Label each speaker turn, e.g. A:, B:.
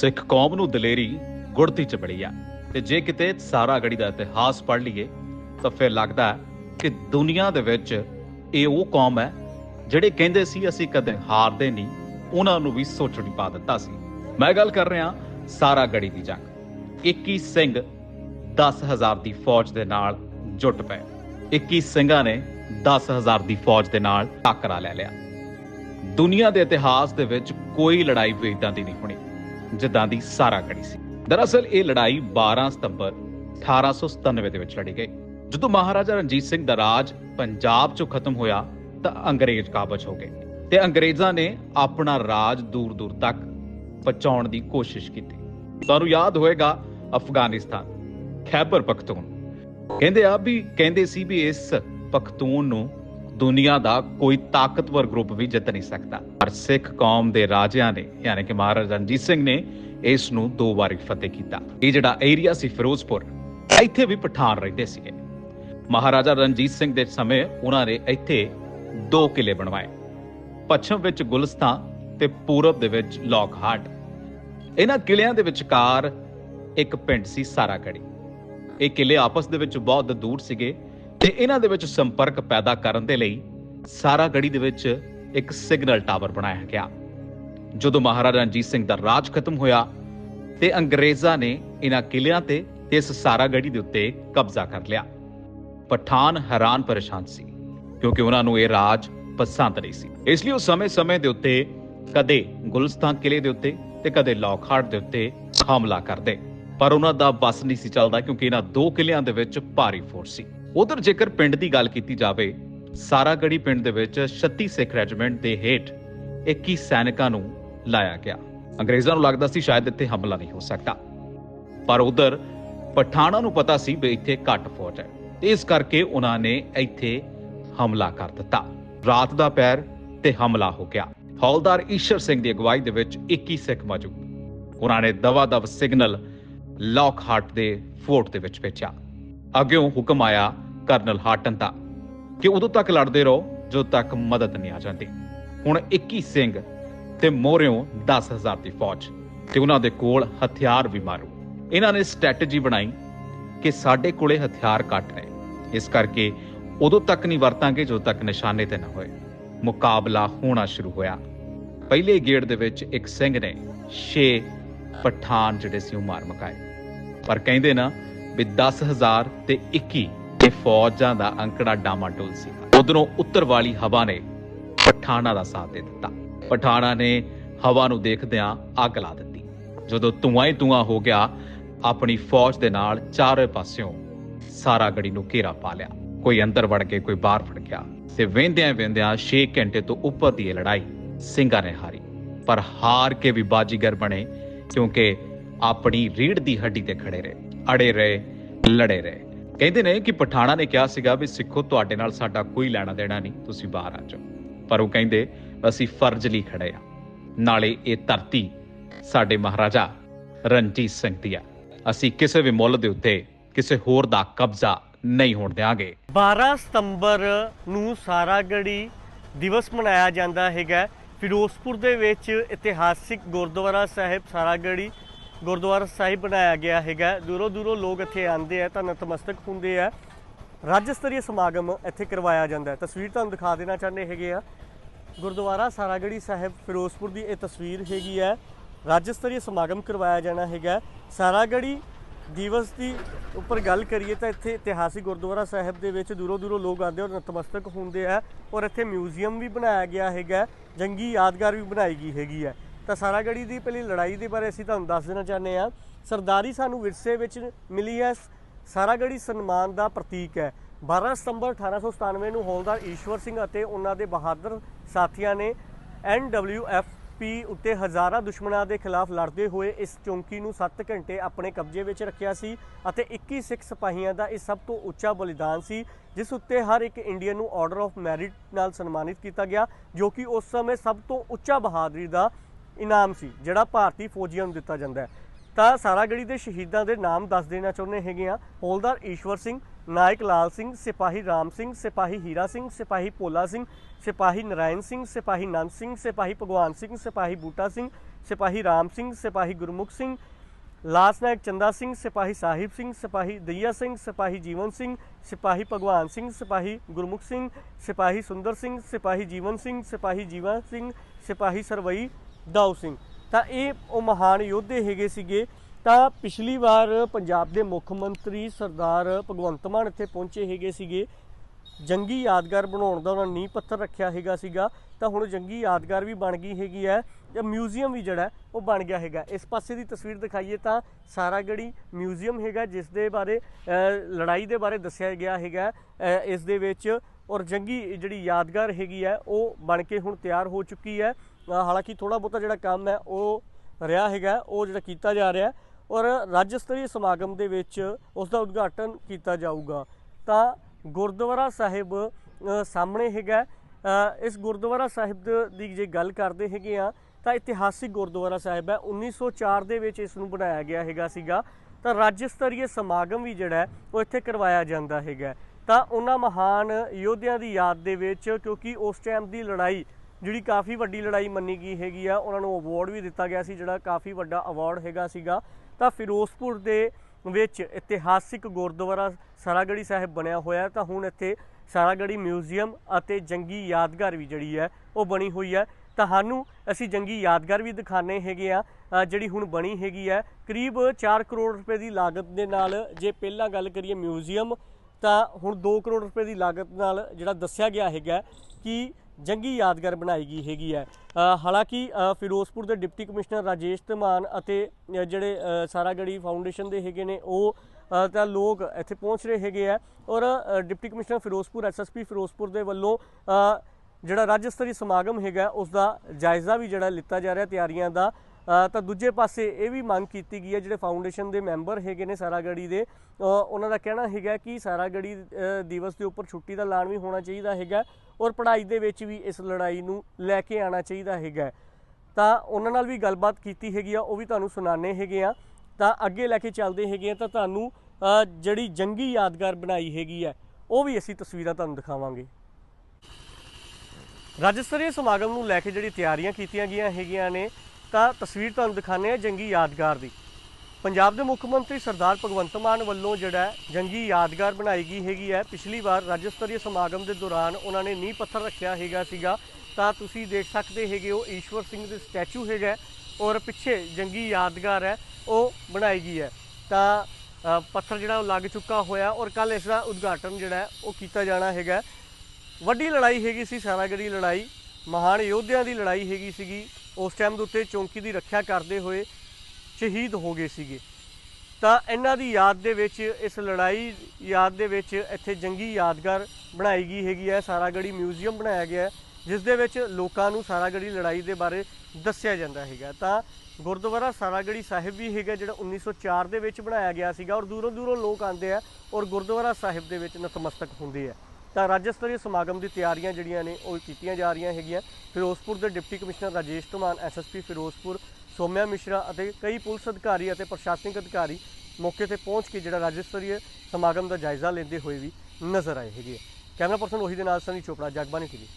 A: ਸਿੱਖ ਕੌਮ ਨੂੰ ਦਲੇਰੀ, ਗੁੜਤੀ ਚ ਬੜੀ ਆ। ਤੇ ਜੇ ਕਿਤੇ ਸਾਰਾ ਗੜੀ ਦਾ ਇਤਿਹਾਸ ਪੜ੍ਹ ਲਈਏ, ਤਾਂ ਫਿਰ ਲੱਗਦਾ ਕਿ ਦੁਨੀਆ ਦੇ ਵਿੱਚ ਇਹ ਉਹ ਕੌਮ ਹੈ ਜਿਹੜੇ ਕਹਿੰਦੇ ਸੀ, ਅਸੀਂ ਕਦੇ ਹਾਰਦੇ ਨਹੀਂ, ਉਹਨਾਂ ਨੂੰ ਵੀ ਸੋਚਣੀ ਪਾ ਦਿੱਤਾ ਸੀ। ਮੈਂ ਗੱਲ ਕਰ ਰਿਹਾ ਸਾਰਾ ਗੜੀ ਦੀ ਜੰਗ। 21 ਸਿੰਘ 10000 ਦੀ ਫੌਜ ਦੇ ਨਾਲ ਜੁਟ ਪਏ। 21 ਸਿੰਘਾਂ ਨੇ 10000 ਦੀ ਫੌਜ ਦੇ ਨਾਲ ਟੱਕਰਾ ਲੈ ਲਿਆ। ਦੁਨੀਆ ਦੇ ਇਤਿਹਾਸ ਦੇ ਵਿੱਚ ਕੋਈ ਲੜਾਈ ਵੀ ਇਦਾਂ ਦੀ ਨਹੀਂ ਹੋਣੀ। ਜਿੱਦਾਂ ਦੀ ਸਾਰਾ ਗੜੀ ਸੀ। ਦਰਅਸਲ ਇਹ ਲੜਾਈ 12 ਸਤੰਬਰ 1897 ਦੇ ਵਿੱਚ ਲੜੀ ਗਈ। ਜਦੋਂ ਮਹਾਰਾਜਾ ਰਣਜੀਤ ਸਿੰਘ ਦਾ ਰਾਜ ਪੰਜਾਬ 'ਚੋਂ ਖਤਮ ਹੋਇਆ ਤਾਂ ਅੰਗਰੇਜ਼ ਕਾਬਜ ਹੋ ਗਏ ਤੇ ਅੰਗਰੇਜ਼ਾਂ ਨੇ ਆਪਣਾ ਰਾਜ ਦੂਰ ਦੂਰ ਤੱਕ ਪਹੁੰਚਾਉਣ ਦੀ ਕੋਸ਼ਿਸ਼ ਕੀਤੀ। ਤੁਹਾਨੂੰ ਯਾਦ ਹੋਏਗਾ ਅਫਗਾਨਿਸਤਾਨ, ਖੈਬਰ ਪਖਤੂਨ। ਕਹਿੰਦੇ ਆ ਵੀ ਕਹਿੰਦੇ ਸੀ ਵੀ ਇਸ ਪਖਤੂਨ ਨੂੰ ਦੁਨੀਆ ਦਾ ਕੋਈ ਤਾਕਤਵਰ ਗਰੁੱਪ ਵੀ ਜਿੱਤ ਨਹੀਂ ਸਕਦਾ। ਪਰ ਸਿੱਖ ਕੌਮ ਦੇ ਰਾਜਿਆਂ ਨੇ, ਯਾਨੀ ਕਿ ਮਹਾਰਾਜਾ ਰਣਜੀਤ ਸਿੰਘ ਨੇ, ਇਸ ਨੂੰ ਦੋ ਵਾਰੀ ਫਤਿਹ ਕੀਤਾ। ਇਹ ਜਿਹੜਾ ਏਰੀਆ ਸੀ ਫਿਰੋਜ਼ਪੁਰ, ਇੱਥੇ ਵੀ ਪਠਾਨ ਰਹਿੰਦੇ ਸੀਗੇ। ਮਹਾਰਾਜਾ ਰਣਜੀਤ ਸਿੰਘ ਦੇ ਸਮੇਂ ਉਹਨਾਂ ਨੇ ਇੱਥੇ ਦੋ ਕਿਲੇ ਬਣਵਾਏ। ਪੱਛਮ ਵਿੱਚ ਗੁਲਸਤਾਂ ਤੇ ਪੂਰਬ ਦੇ ਵਿੱਚ ਲੌਕਹਾਰਟ ਇਹਨਾਂ ਕਿਲਿਆਂ ਦੇ ਵਿਚਕਾਰ ਇੱਕ ਪਿੰਡ ਸੀ ਸਾਰਾਗੜੀ ਇਹ ਕਿਲੇ ਆਪਸ ਦੇ ਵਿੱਚ ਬਹੁਤ ਦੂਰ ਸੀਗੇ। ਤੇ ਇਹਨਾਂ ਦੇ ਵਿੱਚ ਸੰਪਰਕ ਪੈਦਾ ਕਰਨ ਦੇ ਲਈ ਸਾਰਾ ਸਾਰਾਗੜੀ ਦੇ ਵਿੱਚ ਇੱਕ ਸਿਗਨਲ ਟਾਵਰ ਬਣਾਇਆ ਗਿਆ, ਜਦੋਂ ਮਹਾਰਾਜਾ ਰਣਜੀਤ ਸਿੰਘ ਦਾ ਰਾਜ ਖਤਮ ਹੋਇਆ ਤੇ ਅੰਗਰੇਜ਼ਾਂ ਨੇ ਇਹਨਾਂ ਕਿਲਿਆਂ ਤੇ ਤੇ ਇਸ ਸਾਰਾਗੜੀ ਦੇ ਉੱਤੇ ਕਬਜ਼ਾ ਕਰ ਲਿਆ। ਪਠਾਨ ਹੈਰਾਨ ਪਰੇਸ਼ਾਨ ਸੀ, ਕਿਉਂਕਿ ਉਹਨਾਂ ਨੂੰ ਇਹ ਰਾਜ ਪਸੰਦ ਨਹੀਂ ਸੀ। ਇਸ ਲਈ ਉਹ ਸਮੇਂ-ਸਮੇਂ ਦੇ ਉੱਤੇ ਕਦੇ ਗੁਲਸਤਾਨ ਕਿਲੇ ਦੇ ਉੱਤੇ ਤੇ ਕਦੇ ਲੌਕਹਾਰਟ ਦੇ ਉੱਤੇ ਹਮਲਾ ਕਰਦੇ, ਪਰ ਉਹਨਾਂ ਦਾ ਬਸ ਨਹੀਂ ਸੀ ਚੱਲਦਾ ਕਿਉਂਕਿ ਇਹਨਾਂ ਦੋ ਕਿਲਿਆਂ ਦੇ ਵਿੱਚ ਭਾਰੀ ਫੋਰਸ ਸੀ। ਉਧਰ ਜੇਕਰ ਪਿੰਡ ਦੀ ਗੱਲ ਕੀਤੀ ਜਾਵੇ, ਸਾਰਾਗੜੀ ਪਿੰਡ ਦੇ ਵਿੱਚ 36 ਸਿੱਖ ਰੈਜੀਮੈਂਟ ਦੇ ਹੇਠ 21 ਸੈਨਿਕਾਂ ਨੂੰ ਲਾਇਆ ਗਿਆ। ਅੰਗਰੇਜ਼ਾਂ ਨੂੰ ਲੱਗਦਾ ਸੀ ਸ਼ਾਇਦ ਇੱਥੇ ਹਮਲਾ ਨਹੀਂ ਹੋ ਸਕਦਾ। ਪਰ ਉਧਰ ਪਠਾਣਾ ਨੂੰ ਪਤਾ ਸੀ ਵੀ ਇੱਥੇ ਘੱਟ ਫੌਜ ਹੈ। ਇਸ ਕਰਕੇ ਉਹਨਾਂ ਨੇ ਇੱਥੇ ਹਮਲਾ ਕਰ ਦਿੱਤਾ। ਰਾਤ ਦਾ ਪੈਰ ਤੇ ਹਮਲਾ ਹੋ ਗਿਆ। ਹੌਲਦਾਰ ਈਸ਼ਰ ਸਿੰਘ ਦੀ ਅਗਵਾਈ ਦੇ ਵਿੱਚ 21 ਸਿੱਖ ਮੌਜੂਦ। ਉਹਨਾਂ ਨੇ ਦਵਾ ਦਵ ਸਿਗਨਲ ਲੌਕਹਾਰਟ ਦੇ ਫੋਰਟ ਦੇ ਵਿੱਚ ਭੇਜਿਆ। ਅੱਗਿਓਂ ਹੁਕਮ ਆਇਆ, ਕਰਨਲ ਹਾਟਨ ਦਾ, ਕਿ ਉਦੋਂ ਤੱਕ ਲੜਦੇ ਰਹੋ, ਜਦੋਂ ਤੱਕ ਮਦਦ ਨਹੀਂ ਆ ਜਾਂਦੀ। ਹੁਣ 21 ਸਿੰਘ ਤੇ ਮੋਰਿਓ 10000 ਦੀ ਫੌਜ, ਤੇ ਉਹਨਾਂ ਦੇ ਕੋਲ ਹਥਿਆਰ ਵੀ ਮਾਰੂ। ਇਹਨਾਂ ਨੇ ਸਟ੍ਰੈਟਜੀ ਬਣਾਈ ਕਿ ਸਾਡੇ ਕੋਲੇ ਹਥਿਆਰ ਘੱਟ ਨੇ। ਇਸ ਕਰਕੇ ਉਦੋਂ ਤੱਕ ਨਹੀਂ ਵਰਤਾਂਗੇ, ਜਦੋਂ ਤੱਕ ਨਿਸ਼ਾਨੇ ਤੇ ਨਾ ਹੋਏ। ਮੁਕਾਬਲਾ ਹੋਣਾ ਸ਼ੁਰੂ ਹੋਇਆ। ਪਹਿਲੇ ਗੇੜ ਦੇ ਵਿੱਚ ਇੱਕ ਸਿੰਘ ਨੇ 6 ਪਠਾਨ ਜਿਹੜੇ ਸੀ ਉਹ ਮਾਰ ਮਕਾਏ। ਪਰ ਕਹਿੰਦੇ ਨਾ ਵੀ 10000 ਤੇ 21 ਤੇ ਫੌਜਾਂ ਦਾ ਅੰਕੜਾ ਡਾਮਾਡੋਲ ਸੀ। ਉਧਰੋਂ ਉੱਤਰ ਵਾਲੀ ਹਵਾ ਨੇ ਪਠਾਣਾ ਦਾ ਸਾਥ ਦੇ ਦਿੱਤਾ। ਪਠਾਣਾ ਨੇ ਹਵਾ ਨੂੰ ਦੇਖਦਿਆਂ ਅੱਗ ਲਾ ਦਿੱਤੀ। ਜਦੋਂ ਧੂਆਂ ਹੀ ਧੂਆਂ ਹੋ ਗਿਆ, ਆਪਣੀ ਫੌਜ ਦੇ ਨਾਲ ਚਾਰੇ ਪਾਸਿਓਂ ਸਾਰਾ ਗੜੀ ਨੂੰ ਘੇਰਾ ਪਾ ਲਿਆ। ਕੋਈ ਅੰਦਰ ਵੜ ਕੇ, ਕੋਈ ਬਾਹਰ ਵੜ ਗਿਆ। ਤੇ ਵੇਂਦਿਆਂ ਵੇਂਦਿਆਂ 6 ਘੰਟੇ ਤੋਂ ਉੱਪਰ ਦੀ ਇਹ ਲੜਾਈ ਸਿੰਘਾਂ ਨੇ ਹਾਰੀ। ਪਰ ਹਾਰ ਕੇ ਵੀ ਬਾਜੀਗਰ ਬਣੇ, ਕਿਉਂਕਿ ਆਪਣੀ ਰੀੜ ਦੀ ਹੱਡੀ ਤੇ ਖੜੇ ਰਹੇ। ਅੜੇ ਰਹੇ, ਲੜੇ ਰਹੇ। ਕਹਿੰਦੇ ਨੇ ਕਿ ਪਠਾਣਾ ਨੇ ਕਿਹਾ ਸੀਗਾ ਵੀ ਸਿੱਖੋ, ਤੁਹਾਡੇ ਨਾਲ ਸਾਡਾ ਕੋਈ ਲੈਣਾ ਦੇਣਾ ਨਹੀਂ, ਤੁਸੀਂ ਬਾਹਰ ਆ ਜਾਓ। ਪਰ ਉਹ ਕਹਿੰਦੇ, ਅਸੀਂ ਫਰਜ਼ ਲਈ ਖੜੇ ਆ। ਨਾਲੇ ਇਹ ਧਰਤੀ ਸਾਡੇ ਮਹਾਰਾਜਾ ਰਣਜੀਤ ਸਿੰਘ ਦੀ ਆ। ਅਸੀਂ ਕਿਸੇ ਵੀ ਮੁੱਲ ਦੇ ਉੱਤੇ ਕਿਸੇ ਹੋਰ ਦਾ ਕਬਜ਼ਾ ਨਹੀਂ ਹੋਣ ਦਿਆਂਗੇ।
B: 12 ਸਤੰਬਰ ਨੂੰ ਸਾਰਾ ਗੜੀ ਦਿਵਸ ਮਨਾਇਆ ਜਾਂਦਾ ਹੈਗਾ, ਫਿਰੋਜ਼ਪੁਰ ਦੇ ਵਿੱਚ ਇਤਿਹਾਸਿਕ ਗੁਰਦੁਆਰਾ ਸਾਹਿਬ, ਸਾਰਾਗੜੀ ਗੁਰਦੁਆਰਾ ਸਾਹਿਬ ਬਣਾਇਆ ਗਿਆ ਹੈਗਾ। ਦੂਰੋਂ ਦੂਰੋਂ ਲੋਕ ਇੱਥੇ ਆਉਂਦੇ ਆ, ਤਾਂ ਨਤਮਸਤਕ ਹੁੰਦੇ ਆ। ਰਾਜ ਸਤਰੀय ਸਮਾਗਮ ਇੱਥੇ ਕਰਵਾਇਆ ਜਾਂਦਾ ਹੈ। ਤਸਵੀਰ ਤੁਹਾਨੂੰ ਦਿਖਾ ਦੇਣਾ ਚਾਹੁੰਦੇ ਹੈਗੇ ਆ। ਗੁਰਦੁਆਰਾ ਸਾਰਾਗੜੀ ਸਾਹਿਬ, ਫਿਰੋਜ਼ਪੁਰ ਦੀ ਇਹ ਤਸਵੀਰ ਹੈਗੀ ਹੈ ਰਾਜ ਸਤਰੀय ਸਮਾਗਮ ਕਰਵਾਇਆ ਜਾਣਾ ਹੈਗਾ। ਸਾਰਾਗੜੀ ਦਿਵਸ ਦੀ ਉੱਪਰ ਗੱਲ ਕਰੀਏ ਤਾਂ ਇੱਥੇ ਇਤਿਹਾਸਿਕ ਗੁਰਦੁਆਰਾ ਸਾਹਿਬ ਦੇ ਵਿੱਚ ਦੂਰੋਂ ਦੂਰੋਂ ਲੋਕ ਆਉਂਦੇ ਔਰ ਨਤਮਸਤਕ ਹੁੰਦੇ ਆ। ਔਰ ਇੱਥੇ ਮਿਊਜ਼ੀਅਮ ਵੀ ਬਣਾਇਆ ਗਿਆ ਹੈਗਾ। ਜੰਗੀ ਯਾਦਗਾਰ ਵੀ ਬਣਾਈ ਗਈ ਹੈਗੀ ਹੈ ਤਾਂ ਸਾਰਾਗੜੀ ਦੀ ਪਹਿਲੀ ਲੜਾਈ ਦੇ ਬਾਰੇ ਅਸੀਂ ਤੁਹਾਨੂੰ ਦੱਸ ਦੇਣਾ ਚਾਹੁੰਦੇ ਆ ਸਰਦਾਰੀ ਸਾਨੂੰ ਵਿਰਸੇ ਵਿੱਚ ਮਿਲੀ ਹੈ। ਸਾਰਾਗੜੀ ਸਨਮਾਨ ਦਾ ਪ੍ਰਤੀਕ ਹੈ। 12 ਸਤੰਬਰ 1897 ਨੂੰ ਹੌਲਦਾਰ ਈਸ਼ਵਰ ਸਿੰਘ ਅਤੇ ਉਹਨਾਂ ਦੇ ਬਹਾਦਰ ਸਾਥੀਆਂ ਨੇ ਐਨਡਬਲਯੂਐਫਪੀ ਉੱਤੇ ਹਜ਼ਾਰਾਂ ਦੁਸ਼ਮਣਾਂ ਦੇ ਖਿਲਾਫ ਲੜਦੇ ਹੋਏ ਇਸ ਚੌਂਕੀ ਨੂੰ 7 ਘੰਟੇ ਆਪਣੇ ਕਬਜ਼ੇ ਵਿੱਚ ਰੱਖਿਆ ਸੀ ਅਤੇ 21 ਸਿੱਖ ਸਿਪਾਹੀਆਂ ਦਾ ਇਹ ਸਭ ਤੋਂ ਉੱਚਾ ਬਲੀਦਾਨ ਸੀ, ਜਿਸ ਉੱਤੇ ਹਰ ਇੱਕ ਇੰਡੀਅਨ ਨੂੰ ਆਰਡਰ ਆਫ ਮੈਰਿਟ ਨਾਲ ਸਨਮਾਨਿਤ ਕੀਤਾ ਗਿਆ, ਜੋ ਕਿ ਉਸ ਸਮੇਂ ਸਭ ਤੋਂ ਉੱਚਾ ਬਹਾਦਰੀ ਦਾ ਇਨਾਮ ਸੀ ਜਿਹੜਾ ਭਾਰਤੀ ਫੌਜੀਆਂ ਨੂੰ ਦਿੱਤਾ ਜਾਂਦਾ ਹੈ ਤਾਂ ਸਾਰਾਗੜੀ ਦੇ ਸ਼ਹੀਦਾਂ ਦੇ ਨਾਮ ਦੱਸ ਦੇਣਾ ਚਾਹੁੰਦੇ ਹੈਗੇ ਆ ਹੌਲਦਾਰ ਈਸ਼ਵਰ ਸਿੰਘ ਨਾਇਕ ਲਾਲ ਸਿੰਘ ਸਿਪਾਹੀ ਰਾਮ ਸਿੰਘ ਸਿਪਾਹੀ ਹੀਰਾ ਸਿੰਘ ਸਿਪਾਹੀ ਪੋਲਾ ਸਿੰਘ ਸਿਪਾਹੀ ਨਰਾਇਣ ਸਿੰਘ ਸਿਪਾਹੀ ਨੰਦ ਸਿੰਘ ਸਿਪਾਹੀ ਭਗਵਾਨ ਸਿੰਘ ਸਿਪਾਹੀ ਬੂਟਾ ਸਿੰਘ ਸਿਪਾਹੀ ਰਾਮ ਸਿੰਘ ਸਿਪਾਹੀ ਗੁਰਮੁਖ ਸਿੰਘ ਲਾਸ ਨਾਇਕ ਚੰਦਾ ਸਿੰਘ ਸਿਪਾਹੀ ਸਾਹਿਬ ਸਿੰਘ ਸਿਪਾਹੀ ਦਈਆ ਸਿੰਘ ਸਿਪਾਹੀ ਜੀਵਨ ਸਿੰਘ ਸਿਪਾਹੀ ਭਗਵਾਨ ਸਿੰਘ ਸਿਪਾਹੀ ਗੁਰਮੁਖ ਸਿੰਘ ਸਿਪਾਹੀ ਸੁੰਦਰ ਸਿੰਘ ਸਿਪਾਹੀ ਜੀਵਨ ਸਿੰਘ ਸਿਪਾਹੀ ਜੀਵਨ ਸਿੰਘ ਸਿਪਾਹੀ ਸਰਵਈ ਦਾਊ ਸਿੰਘ। ਤਾਂ ਇਹ ਉਹ ਮਹਾਨ ਯੋਧੇ ਹੈਗੇ ਸੀਗੇ। ਤਾਂ ਪਿਛਲੀ ਵਾਰ ਪੰਜਾਬ ਦੇ ਮੁੱਖ ਮੰਤਰੀ ਸਰਦਾਰ ਭਗਵੰਤ ਮਾਨ ਇੱਥੇ ਪਹੁੰਚੇ ਹੈਗੇ ਸੀਗੇ। ਜੰਗੀ ਯਾਦਗਾਰ ਬਣਾਉਣ ਦਾ ਉਹਨਾਂ ਨੀਂਹ ਪੱਥਰ ਰੱਖਿਆ ਹੈਗਾ ਸੀਗਾ। ਤਾਂ ਹੁਣ ਜੰਗੀ ਯਾਦਗਾਰ ਵੀ ਬਣ ਗਈ ਹੈਗੀ ਹੈ ਤੇ ਮਿਊਜ਼ੀਅਮ ਵੀ ਜਿਹੜਾ ਉਹ ਬਣ ਗਿਆ ਹੈਗਾ। ਇਸ ਪਾਸੇ ਦੀ ਤਸਵੀਰ ਦਿਖਾਈਏ ਤਾਂ ਸਾਰਾਗੜੀ ਮਿਊਜ਼ੀਅਮ ਹੈਗਾ, ਜਿਸ ਦੇ ਬਾਰੇ ਲੜਾਈ ਦੇ ਬਾਰੇ ਦੱਸਿਆ ਗਿਆ ਹੈਗਾ। ਇਸ ਦੇ ਵਿੱਚ ਔਰ ਜੰਗੀ ਜਿਹੜੀ ਯਾਦਗਾਰ ਹੈਗੀ ਹੈ, ਉਹ ਬਣ ਕੇ ਹੁਣ ਤਿਆਰ ਹੋ ਚੁੱਕੀ ਹੈ। ਹਾਲਾਂਕਿ ਥੋੜਾ ਬਹੁਤਾ ਜਿਹੜਾ ਕੰਮ ਹੈ, ਉਹ ਰਿਹਾ ਹੈਗਾ, ਉਹ ਜਿਹੜਾ ਕੀਤਾ ਜਾ ਰਿਹਾ ਔਰ ਰਾਜ ਸਤਰੀ ਸਮਾਗਮ ਦੇ ਵਿੱਚ ਉਸ ਦਾ ਉਦਘਾਟਨ ਕੀਤਾ ਜਾਊਗਾ। ਤਾਂ ਗੁਰਦੁਆਰਾ ਸਾਹਿਬ ਸਾਹਮਣੇ ਹੈਗਾ ਇਸ ਗੁਰਦੁਆਰਾ ਸਾਹਿਬ ਦੀ ਜੇ ਗੱਲ ਕਰਦੇ ਹੈਗੇ ਆ ਤਾਂ ਇਤਿਹਾਸਿਕ ਗੁਰਦੁਆਰਾ ਸਾਹਿਬ ਹੈ। 1904 ਦੇ ਵਿੱਚ ਇਸ ਨੂੰ ਬਣਾਇਆ ਗਿਆ ਹੈਗਾ ਸੀਗਾ। ਤਾਂ ਰਾਜ ਸਤਰੀय ਸਮਾਗਮ ਵੀ ਜਿਹੜਾ ਉਹ ਇੱਥੇ ਕਰਵਾਇਆ ਜਾਂਦਾ ਹੈਗਾ ਤਾਂ ਉਹਨਾਂ ਮਹਾਨ ਯੋਧਿਆਂ ਦੀ ਯਾਦ ਦੇ ਵਿੱਚ, ਕਿਉਂਕਿ ਉਸ ਟਾਈਮ ਦੀ ਲੜਾਈ ਜਿਹੜੀ ਕਾਫੀ ਵੱਡੀ ਲੜਾਈ ਮੰਨੀ ਗਈ ਹੈਗੀ ਆ, ਉਹਨਾਂ ਨੂੰ ਅਵਾਰਡ ਵੀ ਦਿੱਤਾ ਗਿਆ ਸੀ, ਜਿਹੜਾ ਕਾਫੀ ਵੱਡਾ ਅਵਾਰਡ ਹੈਗਾ ਸੀਗਾ। ਤਾਂ ਫਿਰੋਜ਼ਪੁਰ ਦੇ ਵਿੱਚ ਇਤਿਹਾਸਿਕ ਗੁਰਦੁਆਰਾ ਸਾਰਾਗੜੀ ਸਾਹਿਬ ਬਣਿਆ ਹੋਇਆ ਤਾਂ ਹੁਣ ਇੱਥੇ ਸਾਰਾਗੜੀ ਮਿਊਜ਼ੀਅਮ ਅਤੇ ਜੰਗੀ ਯਾਦਗਾਰ ਵੀ ਜਿਹੜੀ ਹੈ, ਉਹ ਬਣੀ ਹੋਈ ਹੈ। ਤੁਹਾਨੂੰ ਅਸੀਂ ਜੰਗੀ ਯਾਦਗਾਰ ਵੀ ਦਿਖਾਣੇ ਹੈਗੇ ਆ ਜਿਹੜੀ ਹੁਣ ਬਣੀ ਹੈਗੀ ਹੈ। ਕਰੀਬ 4 ਕਰੋੜ ਰੁਪਏ ਦੀ ਲਾਗਤ ਦੇ ਨਾਲ ਜੇ ਪਹਿਲਾਂ ਗੱਲ ਕਰੀਏ ਮਿਊਜ਼ੀਅਮ, ਤਾਂ ਹੁਣ 2 ਕਰੋੜ ਰੁਪਏ ਦੀ ਲਾਗਤ ਨਾਲ ਜਿਹੜਾ ਦੱਸਿਆ ਗਿਆ ਹੈਗਾ ਕਿ ਜੰਗੀ ਯਾਦਗਾਰ ਬਣਾਈ ਗਈ ਹੈਗੀ ਹੈ। ਹਾਲਾਂਕਿ ਫਿਰੋਜ਼ਪੁਰ ਦੇ ਡਿਪਟੀ ਕਮਿਸ਼ਨਰ ਰਾਜੇਸ਼ ਧਮਾਨ ਅਤੇ ਜਿਹੜੇ ਅ, ਸਾਰਾਗੜੀ ਫਾਊਂਡੇਸ਼ਨ ਦੇ ਹੈਗੇ ਨੇ ਉਹ ਤਾਂ ਲੋਕ ਇੱਥੇ ਪਹੁੰਚ ਰਹੇ ਹੈਗੇ ਆ ਔਰ deputy commissioner Ferozepur SSP Ferozepur ਦੇ ਵੱਲੋਂ ਜਿਹੜਾ ਰਾਜ ਸਤਰੀ ਸਮਾਗਮ ਹੈਗਾ ਉਸ ਦਾ ਜਾਇਜ਼ਾ ਵੀ ਜਿਹੜਾ ਲਿੱਤਾ ਜਾ ਰਿਹਾ ਤਿਆਰੀਆਂ ਦਾ। ਤਾਂ ਦੂਜੇ ਪਾਸੇ ਇਹ ਵੀ ਮੰਗ ਕੀਤੀ ਗਈ ਹੈ, ਜਿਹੜੇ ਫਾਊਂਡੇਸ਼ਨ ਦੇ ਮੈਂਬਰ ਹੈਗੇ ਨੇ ਸਾਰਾਗੜੀ ਦੇ ਉਹਨਾਂ ਦਾ ਕਹਿਣਾ ਹੈਗਾ ਕਿ ਸਾਰਾਗੜੀ ਦਿਵਸ ਦੇ ਉੱਪਰ ਛੁੱਟੀ ਦਾ ਐਲਾਨ ਵੀ ਹੋਣਾ ਚਾਹੀਦਾ ਹੈਗਾ ਔਰ ਪੜ੍ਹਾਈ ਦੇ ਵਿੱਚ ਵੀ ਇਸ ਲੜਾਈ ਨੂੰ ਲੈ ਕੇ ਆਉਣਾ ਚਾਹੀਦਾ ਹੈਗਾ। ਤਾਂ ਉਹਨਾਂ ਨਾਲ ਵੀ ਗੱਲਬਾਤ ਕੀਤੀ ਹੈਗੀ ਆ, ਉਹ ਵੀ ਤੁਹਾਨੂੰ ਸੁਣਾਣੇ ਹੈਗੇ ਆ। ਤਾਂ ਅੱਗੇ ਲੈ ਕੇ ਚੱਲਦੇ ਹੈਗੇ ਆ, ਤਾਂ ਤੁਹਾਨੂੰ ਜਿਹੜੀ ਜੰਗੀ ਯਾਦਗਾਰ ਬਣਾਈ ਹੈਗੀ ਆ, ਉਹ ਵੀ ਅਸੀਂ ਤਸਵੀਰਾਂ ਤੁਹਾਨੂੰ ਦਿਖਾਵਾਂਗੇ। ਰਾਜ ਸਤਰੀ ਸਮਾਗਮ ਨੂੰ ਲੈ ਕੇ ਜਿਹੜੀ ਤਿਆਰੀਆਂ ਕੀਤੀਆਂ ਗਈਆਂ ਹੈਗੀਆਂ ਨੇ ਤਾਂ ਤਸਵੀਰ ਤੁਹਾਨੂੰ ਦਿਖਾਣੇ ਆ ਜੰਗੀ ਯਾਦਗਾਰ ਦੀ। ਪੰਜਾਬ ਦੇ ਮੁੱਖ ਮੰਤਰੀ ਸਰਦਾਰ ਭਗਵੰਤ ਮਾਨ ਵੱਲੋਂ ਜਿਹੜਾ ਜੰਗੀ ਯਾਦਗਾਰ ਬਣਾਈ ਗਈ ਹੈਗੀ ਹੈ। ਪਿਛਲੀ ਵਾਰ ਰਾਜ ਸਤਰੀ ਸਮਾਗਮ ਦੇ ਦੌਰਾਨ ਉਹਨਾਂ ਨੇ ਨੀਂਹ ਪੱਥਰ ਰੱਖਿਆ ਹੈਗਾ ਸੀਗਾ। ਤਾਂ ਤੁਸੀਂ ਦੇਖ ਸਕਦੇ ਹੈਗੇ ਉਹ ਈਸ਼ਵਰ ਸਿੰਘ ਦੇ ਸਟੈਚੂ ਹੈਗਾ ਔਰ ਪਿੱਛੇ ਜੰਗੀ ਯਾਦਗਾਰ ਹੈ, ਉਹ ਬਣਾਈ ਗਈ ਹੈ। ਤਾਂ ਪੱਥਰ ਜਿਹੜਾ ਉਹ ਲੱਗ ਚੁੱਕਾ ਹੋਇਆ ਔਰ ਕੱਲ ਇਸ ਦਾ ਉਦਘਾਟਨ ਜਿਹੜਾ ਉਹ ਕੀਤਾ ਜਾਣਾ ਹੈਗਾ ਵੱਡੀ ਲੜਾਈ ਹੈਗੀ ਸੀ ਸਾਰਾਗੜੀ ਲੜਾਈ, ਮਹਾਨ ਯੋਧਿਆਂ ਦੀ ਲੜਾਈ ਹੈਗੀ ਸੀਗੀ। ਉਸ ਟਾਈਮ ਦੇ ਉੱਤੇ ਚੌਂਕੀ ਦੀ ਰੱਖਿਆ ਕਰਦੇ ਹੋਏ ਸ਼ਹੀਦ ਹੋ ਗਏ ਸੀਗੇ। ਤਾਂ ਇਹਨਾਂ ਦੀ ਯਾਦ ਦੇ ਵਿੱਚ, ਇਸ ਲੜਾਈ ਯਾਦ ਦੇ ਵਿੱਚ ਇੱਥੇ ਜੰਗੀ ਯਾਦਗਾਰ ਬਣਾਈ ਗਈ ਹੈਗੀ ਹੈ। ਸਾਰਾਗੜੀ ਮਿਊਜ਼ੀਅਮ ਬਣਾਇਆ ਗਿਆ ਹੈ, ਜਿਸ ਦੇ ਵਿੱਚ ਲੋਕਾਂ ਨੂੰ ਸਾਰਾਗੜੀ ਲੜਾਈ ਦੇ ਬਾਰੇ ਦੱਸਿਆ ਜਾਂਦਾ ਹੈਗਾ ਤਾਂ ਗੁਰਦੁਆਰਾ ਸਾਰਾਗੜੀ ਸਾਹਿਬ ਵੀ ਹੈਗਾ, ਜਿਹੜਾ 1904 ਦੇ ਵਿੱਚ ਬਣਾਇਆ ਗਿਆ ਸੀਗਾ ਔਰ ਦੂਰੋਂ ਦੂਰੋਂ ਲੋਕ ਆਉਂਦੇ ਆ ਔਰ ਗੁਰਦੁਆਰਾ ਸਾਹਿਬ ਦੇ ਵਿੱਚ ਨਤਮਸਤਕ ਹੁੰਦੇ ਆ। ਤਾਂ ਰਾਜ ਸਤਰੀ ਸਮਾਗਮ ਦੀ ਤਿਆਰੀਆਂ ਜਿਹੜੀਆਂ ਨੇ ਉਹ ਕੀਤੀਆਂ ਜਾ ਰਹੀਆਂ ਹੈਗੀਆਂ ਫਿਰੋਜ਼ਪੁਰ ਦੇ deputy commissioner Rajesh Dhaman SSP Ferozepur, Somya Mishra ਅਤੇ ਕਈ ਪੁਲਿਸ ਅਧਿਕਾਰੀ ਅਤੇ ਪ੍ਰਸ਼ਾਸਨਿਕ ਅਧਿਕਾਰੀ ਮੌਕੇ ਤੇ ਪਹੁੰਚ ਕੇ ਜਿਹੜਾ ਰਾਜ ਸਤਰੀ ਸਮਾਗਮ ਦਾ ਜਾਇਜ਼ਾ ਲੈਂਦੇ ਹੋਏ ਵੀ ਨਜ਼ਰ ਆਏ ਹੈਗੇ ਆ। ਕੈਮਰਾ ਪਰਸਨ ਉਹੀ ਦੇ ਨਾਲ ਸਨੀ ਚੋਪੜਾ ਜਗਬਾਨੀ ਟੀਵੀ